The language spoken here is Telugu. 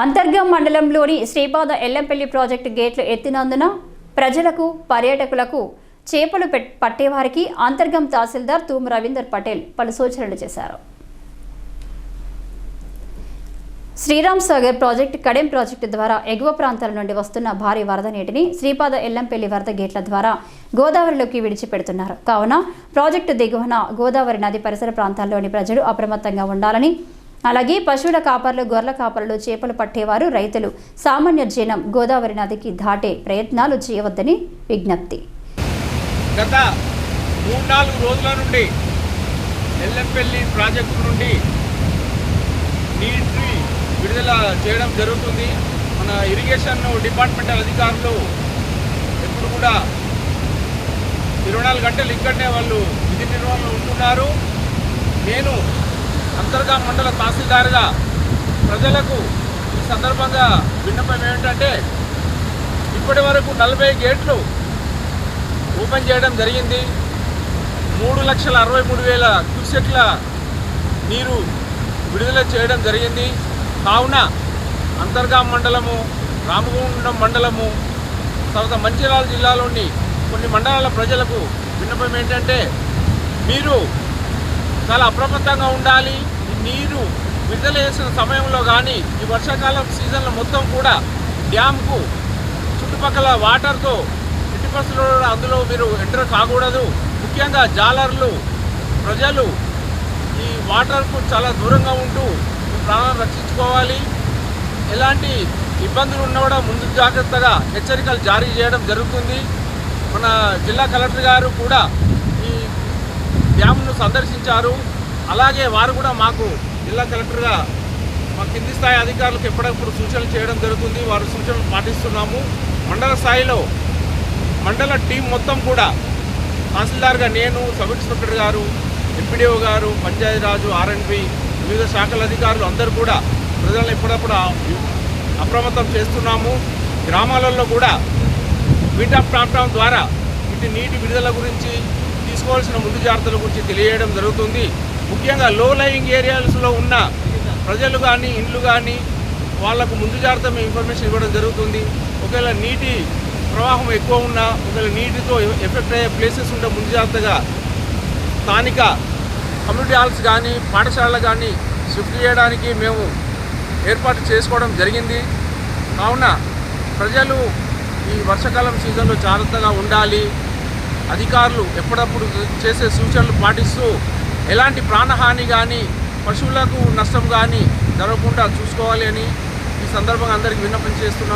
అంతర్గం మండలంలోని శ్రీపాద ఎల్లంపల్లి ప్రాజెక్టు గేట్లు ఎత్తినందున ప్రజలకు పర్యాటకులకు చేపలు పట్టేవారికి అంతర్గం తహసీల్దార్ తూము రవీందర్ పటేల్ పలు సూచనలు చేశారు. శ్రీరామ్ సాగర్ ప్రాజెక్టు కడెం ప్రాజెక్టు ద్వారా ఎగువ ప్రాంతాల నుండి వస్తున్న భారీ వరద నీటిని శ్రీపాద ఎల్లంపల్లి వరద గేట్ల ద్వారా గోదావరిలోకి విడిచిపెడుతున్నారు. కావున ప్రాజెక్టు దిగువన గోదావరి నది పరిసర ప్రాంతాల్లోని ప్రజలు అప్రమత్తంగా ఉండాలని అలాగే పశువుల కాపర్లు గొర్రెల కాపర్లు చేపలు పట్టేవారు రైతులు. సామాన్య జనం గోదావరి నదికి దాటే ప్రయత్నాలు చేయవద్దని విజ్ఞప్తి. గత మూడు నాలుగు రోజుల నుండి ఎల్లంపల్లి ప్రాజెక్టు నుండి నీటి విడుదల చేయడం జరుగుతుంది. మన ఇరిగేషన్ డిపార్ట్మెంటల్ అధికారులు ఎప్పుడు కూడా ఇరవై నాలుగు గంటలు ఇక్కడనే వాళ్ళు విధి నిర్వహణలో ఉంటున్నారు. నేను అంతర్గా మండల తహసీల్దార్గా ప్రజలకు ఈ సందర్భంగా విన్నపం ఏమిటంటే ఇప్పటి వరకు నలభై గేట్లు ఓపెన్ చేయడం జరిగింది. మూడు లక్షల అరవై మూడు వేల క్యూసెట్ల నీరు విడుదల చేయడం జరిగింది. కావున అంతర్గాం మండలము రామగుండం మండలము తర్వాత మంచిర్యాల జిల్లాలోని కొన్ని మండలాల ప్రజలకు విన్నపం ఏంటంటే మీరు చాలా అప్రమత్తంగా ఉండాలి. నీరు విడుదల చేసిన సమయంలో కానీ ఈ వర్షాకాలం సీజన్లో మొత్తం కూడా డ్యామ్కు చుట్టుపక్కల వాటర్తో ఎట్టి అందులో మీరు ఎంటర్ కాకూడదు. ముఖ్యంగా జాలర్లు ప్రజలు ఈ వాటర్కు చాలా దూరంగా ఉంటూ మీ ప్రాణాలను రక్షించుకోవాలి. ఎలాంటి ఇబ్బందులు ఉన్నా కూడా ముందు జాగ్రత్తగా హెచ్చరికలు జారీ చేయడం జరుగుతుంది. మన జిల్లా కలెక్టర్ గారు కూడా ఈ డ్యామ్ను సందర్శించారు. అలాగే వారు కూడా మాకు జిల్లా కలెక్టర్గా మా కింది స్థాయి అధికారులకు ఎప్పటికప్పుడు సూచనలు చేయడం జరుగుతుంది. వారు సూచనలు పాటిస్తున్నాము. మండల స్థాయిలో మండల టీం మొత్తం కూడా తహసీల్దార్గా నేను సబ్ ఇన్స్పెక్టర్ గారు ఎంపీడీఓ గారు పంచాయతీరాజు ఆర్ఎండ్బి వివిధ శాఖల అధికారులు అందరూ కూడా ప్రజలను ఎప్పుడప్పుడు అప్రమత్తం చేస్తున్నాము. గ్రామాలలో కూడా మీటా ప్రాంతం ద్వారా వీటి నీటి విడుదల గురించి తీసుకోవాల్సిన ముందు జాగ్రత్తల గురించి తెలియజేయడం జరుగుతుంది. ముఖ్యంగా లో లైవింగ్ ఏరియాస్లో ఉన్న ప్రజలు కానీ ఇండ్లు కానీ వాళ్ళకు ముందు జాగ్రత్త మేము ఇన్ఫర్మేషన్ ఇవ్వడం జరుగుతుంది. ఒకవేళ నీటి ప్రవాహం ఎక్కువ ఉన్నా ఒకవేళ నీటితో ఎఫెక్ట్ అయ్యే ప్లేసెస్ ఉంటే ముందు జాగ్రత్తగా స్థానిక కమ్యూనిటీ హాల్స్ కానీ పాఠశాలలు కానీ షిఫ్ట్ చేయడానికి మేము ఏర్పాటు చేసుకోవడం జరిగింది. కావున ప్రజలు ఈ వర్షాకాలం సీజన్లో జాగ్రత్తగా ఉండాలి. అధికారులు ఎప్పుడప్పుడు చేసే సూచనలు పాటిస్తూ ఎలాంటి ప్రాణహాని కానీ పశువులకు నష్టం కానీ జరగకుండా చూసుకోవాలి అని ఈ సందర్భంగా అందరికీ విన్నపం చేస్తున్నాం.